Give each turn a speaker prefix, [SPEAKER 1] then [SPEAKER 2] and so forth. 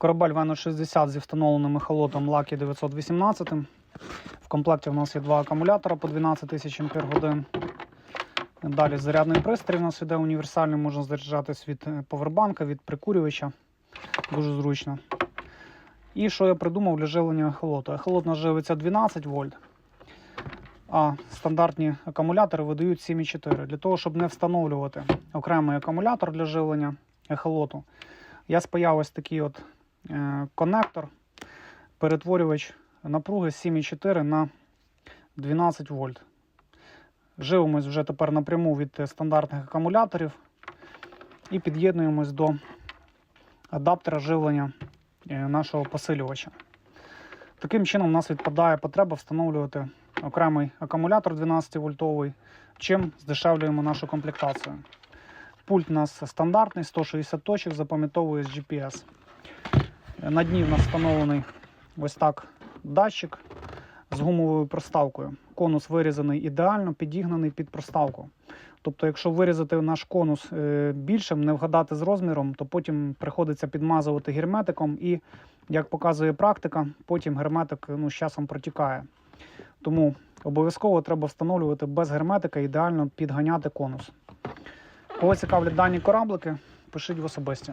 [SPEAKER 1] Корабель Вено-60 зі встановленим ехолотом Lucky 918. В комплекті у нас є два акумулятора по 12 тисяч годин. Далі зарядний пристрій у нас іде універсальний, можна заряджатись від е, повербанка, від прикурювача. Дуже зручно. І що я придумав для живлення ехолоту? Ехолот у нас живиться 12 вольт, а стандартні акумулятори видають 7,4. Для того, щоб не встановлювати окремий акумулятор для живлення ехолоту, я спаяв ось такий от конектор, перетворювач напруги 7,4 на 12 вольт. Живимось вже тепер напряму від е, стандартних акумуляторів і під'єднуємось до адаптера живлення е, нашого посилювача. Таким чином, у нас відпадає потреба встановлювати окремий акумулятор 12 вольтовий, чим здешевлюємо нашу комплектацію. Пульт у нас стандартний, 160 точок, запам'ятовує з GPS. На дні в нас встановлений ось так датчик з гумовою проставкою. Конус вирізаний ідеально, підігнаний під проставку. Тобто, якщо вирізати наш конус е, більшим, не вгадати з розміром, то потім приходиться підмазувати герметиком і, як показує практика, потім герметик ну, з часом протікає. Тому обов'язково треба встановлювати без герметика, ідеально підганяти конус. Кого цікавлять дані кораблики, пишіть в особисті.